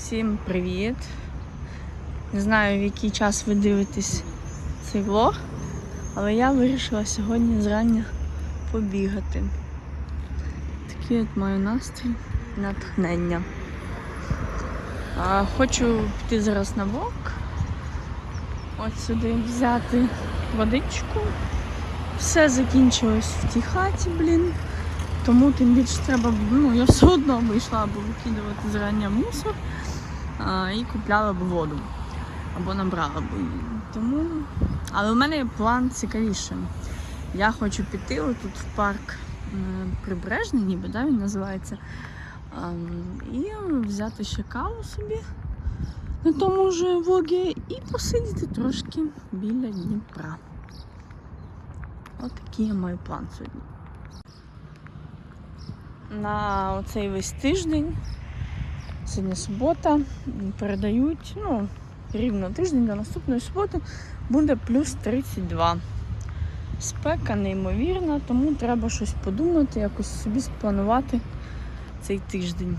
Всім привіт! Не знаю, в який час ви дивитесь цей влог, але я вирішила сьогодні зрання побігати. Такий от маю настрій, натхнення. А, хочу піти зараз на вок. От сюди взяти водичку. Все закінчилось в тій хаті, блін. Тому тим більше треба, ну я все одно вийшла або викидувати зрання мусор і купляла б воду. Або набрала б її. Тому. Але в мене є план цікавіше. Я хочу піти отут в парк прибережний, ніби да, він називається. І взяти ще каву собі на тому ж вогі і посидіти трошки біля Дніпра. Отакий я маю план сьогодні на оцей весь тиждень. Сьогодні субота. Передають, ну, рівно тиждень до наступної суботи буде плюс 32. Спека неймовірна, тому треба щось подумати, якось собі спланувати цей тиждень.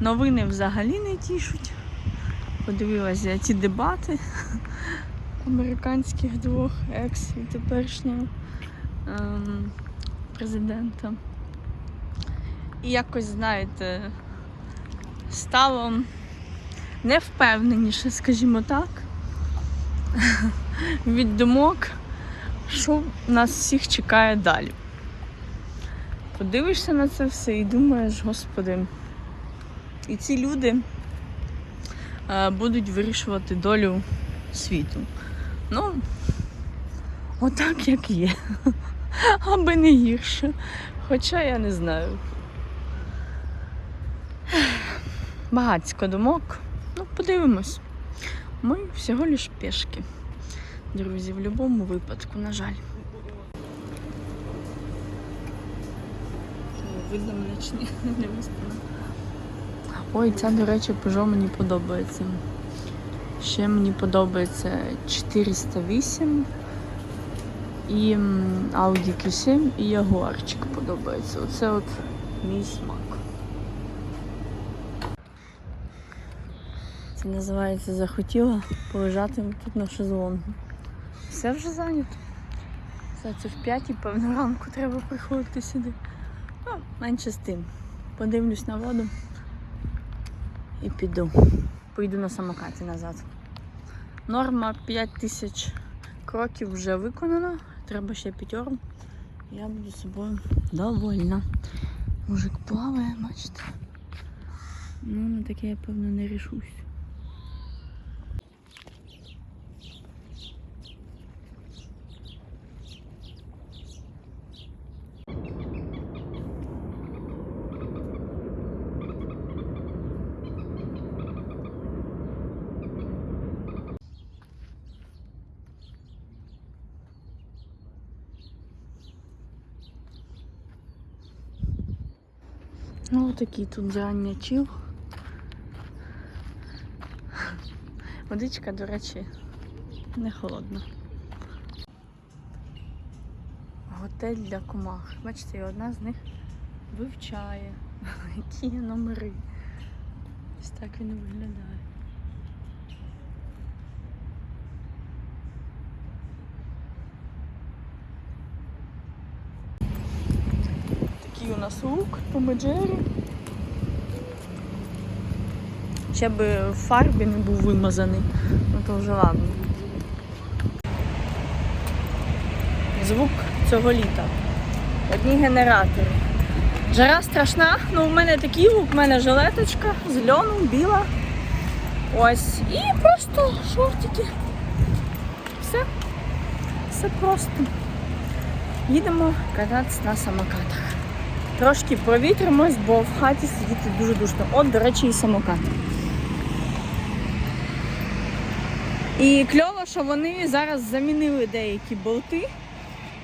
Новини взагалі не тішуть. Подивилася я ті дебати американських двох екс і теперішнього ем, президента. І якось, знаєте, стало невпевненіше, скажімо так, від думок, що нас всіх чекає далі. Подивишся на це все і думаєш, господи, і ці люди е, будуть вирішувати долю світу. Ну, отак як є. Аби не гірше. Хоча я не знаю. Багацько думок. Ну, подивимось. Ми всього лиш пішки. Друзі, в будь-якому випадку, на жаль. Видно мене чи ні? Не виспана. Ой, ця, до речі, Peugeot мені подобається. Ще мені подобається 408 і Audi Q7 і Ягуарчик подобається. Оце от мій смак. Називається захотіла полежати тут на шезлонгу. Все вже зайнято. Все це в п'ятій, певно, ранку треба приходити сюди. Ну, менше з тим. Подивлюсь на воду і піду. Поїду на самокаті назад. Норма 5 тисяч кроків вже виконана. Треба ще п'ятеру. Я буду собою довольна. Мужик плаває, бачите. Ну, на таке я певно не рішусь. Ну, такий тут заганячів. Водичка, до речі, не холодна. Готель для комах. Бачите, одна з них вивчає, які номери. Ось так він виглядає. Такий у нас лук по Меджері. Ще би в фарбі не був вимазаний, ну то вже ладно. Звук цього літа. Одні генератори. Жара страшна, ну у мене такий лук, у мене жилеточка з льону, біла. Ось. І просто шортики. Все. Все просто. Їдемо кататися на самокатах. Трошки провітримось, бо в хаті сидіти дуже душно. От, до речі, і самокат. І кльово, що вони зараз замінили деякі болти.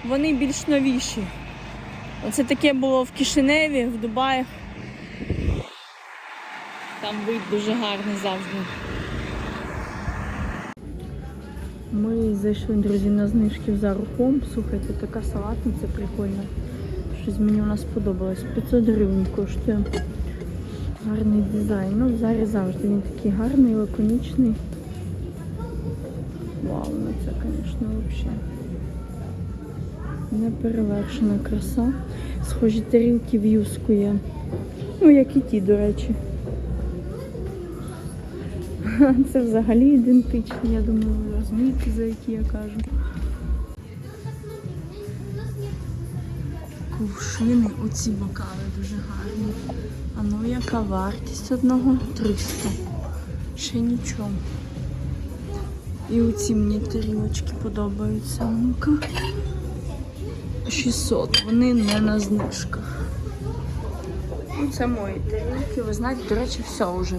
Вони більш новіші. Оце таке було в Кишиневі, в Дубаї. Там вид дуже гарний завжди. Ми зайшли, друзі, на знижки в Зару Home. Слухайте, така салатниця прикольна. Щось мені вона сподобалось. 500 гривень коштує. Гарний дизайн. Ну, зараз завжди він такий гарний, лаконічний. Вау, ну це, звісно, взагалі. Неперевершена краса. Схожі тарілки в юску є. Ну, як і ті, до речі. Це взагалі ідентичні, я думаю, ви розумієте, за які я кажу. Кувшини, оці бокали дуже гарні. А ну яка вартість одного? 300. Ще нічого. І оці мені тарілочки подобаються. Ну-ка. 600. Вони не на знижках. Ну, це мої тарілки. Ви знаєте, до речі, все вже.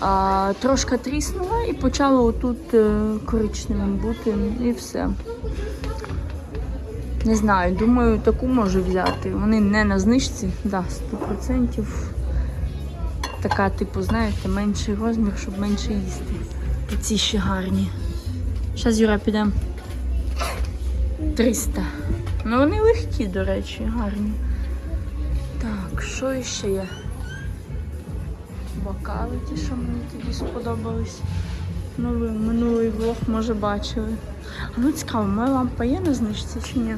А, трошки тріснула і почало отут е, коричневим бути і все. Не знаю, думаю, таку можу взяти. Вони не на знижці, да, 100%. Така, типу, знаєте, менший розмір, щоб менше їсти. І ці ще гарні. Зараз, Юра, підемо. 300. Ну вони легкі, до речі, гарні. Так, що ще є? Бокали ті, що мені тоді сподобались. Ну, минулий влог, може, бачили. А ну цікаво, моя лампа є на знижці чи ні?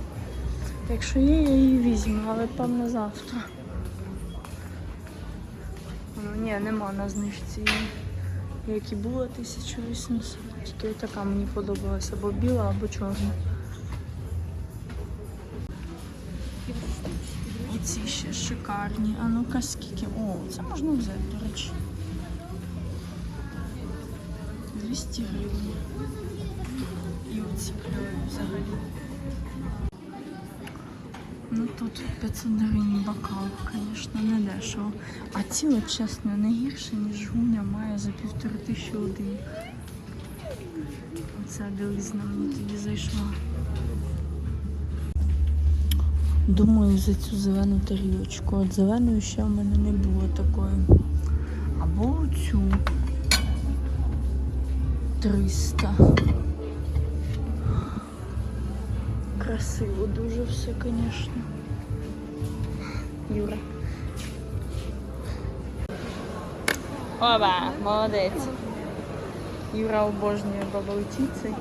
Якщо є, я її візьму, але певно завтра. Ну ні, нема на знижці. Як і було 1800. Тільки така мені подобалася, або біла, або чорна. Оці ще шикарні. А ну-ка скільки. О, це можна взяти, до речі. 200 гривень. І оці кльові взагалі. Ну тут 500 гривень бокал, звісно, не дешево. А ці, от, чесно, не гірше, ніж гуня має за півтори тисячі один. Оця білизна мені тоді зайшла. Думаю, за цю зелену тарілочку. От зеленої ще в мене не було такої. Або цю 300. Красиво дуже все, звісно. Юра. Оба, молодець. Юра обожнює баблтіці.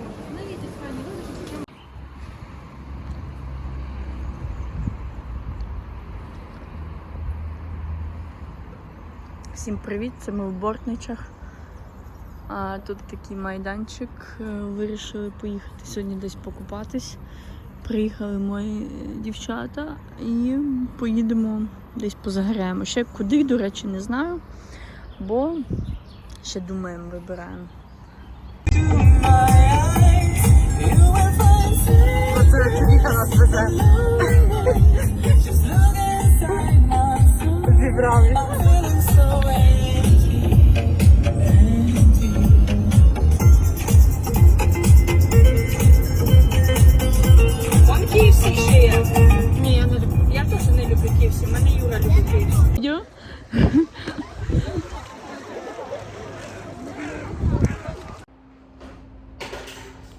Всім привіт, це ми в Бортничах. А, тут такий майданчик. е, Вирішили поїхати сьогодні десь покупатись. Приїхали мої дівчата і поїдемо десь позаграємо. Ще куди, до речі, не знаю, бо ще думаємо, вибираємо. Оце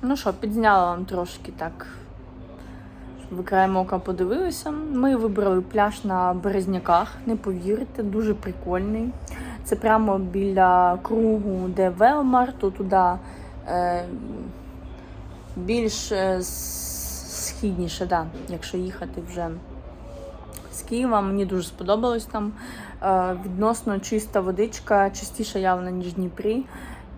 Ну що, підзняла вам трошки так. Щоб ви ока подивилися. Ми вибрали пляж на Березняках, не повірите, дуже прикольний. Це прямо біля кругу, де Велмар, то туди е, більш е, східніше, да, якщо їхати вже з Києва. Мені дуже сподобалось там. Е, відносно чиста водичка, чистіша явно, ніж Дніпрі.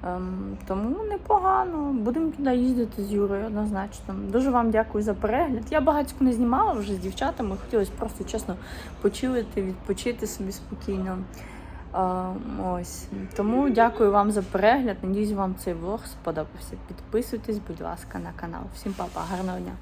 Ем, тому непогано. Будемо туди їздити з Юрою однозначно. Дуже вам дякую за перегляд. Я багатько не знімала вже з дівчатами. Хотілося просто чесно почилити, відпочити собі спокійно. Ем, ось. Тому дякую вам за перегляд. Надіюсь, вам цей влог сподобався. Підписуйтесь, будь ласка, на канал. Всім па-па, гарного дня!